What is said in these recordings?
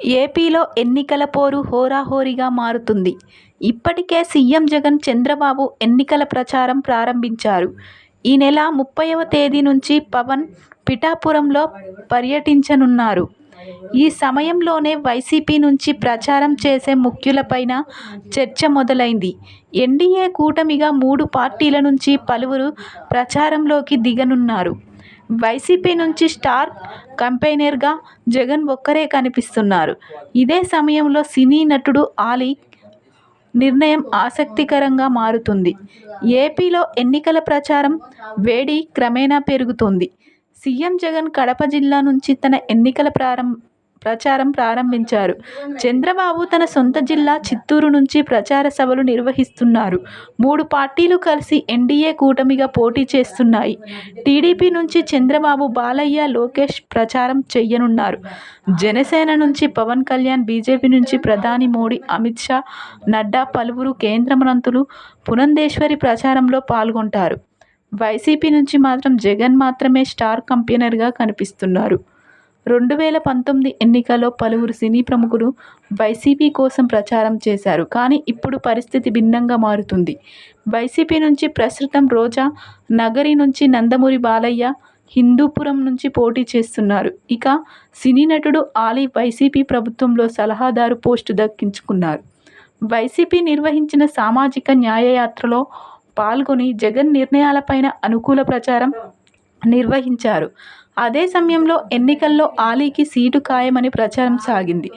ఏపీలో ఎన్నికల పోరు హోరాహోరీగా మారుతుంది. ఇప్పటికే సీఎం జగన్, చంద్రబాబు ఎన్నికల ప్రచారం ప్రారంభించారు. ఈ నెల ముప్పైవ తేదీ నుంచి పవన్ పిఠాపురంలో పర్యటించనున్నారు. ఈ సమయంలోనే వైసీపీ నుంచి ప్రచారం చేసే ముఖ్యులపైన చర్చ మొదలైంది. ఎన్డీఏ కూటమిగా మూడు పార్టీల నుంచి పలువురు ప్రచారంలోకి దిగనున్నారు. వైసీపీ నుంచి స్టార్ కంపెయినర్గా జగన్ ఒక్కరే కనిపిస్తున్నారు. ఇదే సమయంలో సినీ నటుడు ఆలీ నిర్ణయం ఆసక్తికరంగా మారుతుంది. ఏపీలో ఎన్నికల ప్రచారం వేడి క్రమేణా పెరుగుతుంది సీఎం జగన్ కడప జిల్లా నుంచి తన ఎన్నికల ప్రచారం ప్రారంభించారు. చంద్రబాబు తన సొంత జిల్లా చిత్తూరు నుంచి ప్రచార సభలు నిర్వహిస్తున్నారు. మూడు పార్టీలు కలిసి ఎన్డీఏ కూటమిగా పోటీ చేస్తున్నాయి. టీడీపీ నుంచి చంద్రబాబు, బాలయ్య, లోకేష్ ప్రచారం చేయనున్నారు. జనసేన నుంచి పవన్ కళ్యాణ్ బీజేపీ నుంచి ప్రధాని మోడీ అమిత్ షా, నడ్డా, పలువురు కేంద్ర మంత్రులు, పునందేశ్వరి ప్రచారంలో పాల్గొంటారు. వైసీపీ నుంచి మాత్రం జగన్ మాత్రమే స్టార్ కంపెనర్గా కనిపిస్తున్నారు. రెండు వేల పంతొమ్మిది ఎన్నికల్లో పలువురు సినీ ప్రముఖులు వైసీపీ కోసం ప్రచారం చేశారు. కానీ ఇప్పుడు పరిస్థితి భిన్నంగా మారుతుంది. వైసీపీ నుంచి ప్రస్తుతం రోజా, నగరి నుంచి నందమూరి బాలయ్య హిందూపురం నుంచి పోటీ చేస్తున్నారు. ఇక సినీ నటుడు ఆలీ వైసీపీ ప్రభుత్వంలో సలహాదారు పోస్టు దక్కించుకున్నారు. వైసీపీ నిర్వహించిన సామాజిక న్యాయయాత్రలో పాల్గొని జగన్ నిర్ణయాలపైన అనుకూల ప్రచారం నిర్వహించారు. అదే సమయంలో ఎన్నికల్లో ఆలీకి సీటు ఖాయమని ప్రచారం సాగింది.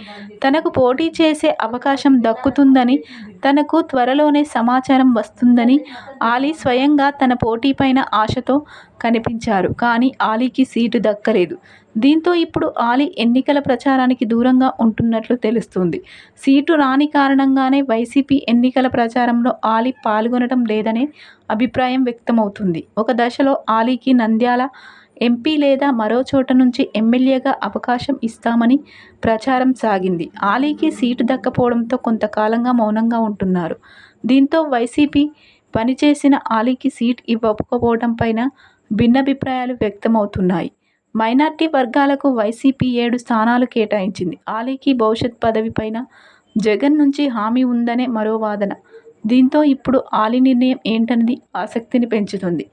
తనకు పోటీ చేసే అవకాశం దక్కుతుందని, తనకు త్వరలోనే సమాచారం వస్తుందని ఆలీ స్వయంగా తన పోటీపైన ఆశతో కనిపించారు. కానీ ఆలీకి సీటు దక్కలేదు. దీంతో ఇప్పుడు ఆలీ ఎన్నికల ప్రచారానికి దూరంగా ఉంటున్నట్లు తెలుస్తుంది సీటు రాని కారణంగానే వైసీపీ ఎన్నికల ప్రచారంలో ఆలీ పాల్గొనడం లేదనే అభిప్రాయం వ్యక్తమవుతుంది ఒక దశలో ఆలీకి నంద్యాల ఎంపీ లేదా మరో చోట నుంచి ఎమ్మెల్యేగా అవకాశం ఇస్తామని ప్రచారం సాగింది. ఆలీకి సీటు దక్కపోవడంతో కొంతకాలంగా మౌనంగా ఉంటున్నారు. దీంతో వైసీపీ పనిచేసిన ఆలీకి సీట్ ఇవ్వకపోవడం పైన భిన్నాభిప్రాయాలు వ్యక్తమవుతున్నాయి. మైనార్టీ వర్గాలకు వైసీపీ ఏడు స్థానాలు కేటాయించింది. ఆలీకి భవిష్యత్ పదవిపైన జగన్ నుంచి హామీ ఉందనే మరో వాదన. దీంతో ఇప్పుడు ఆలీ నిర్ణయం ఏంటన్నది ఆసక్తిని పెంచుతుంది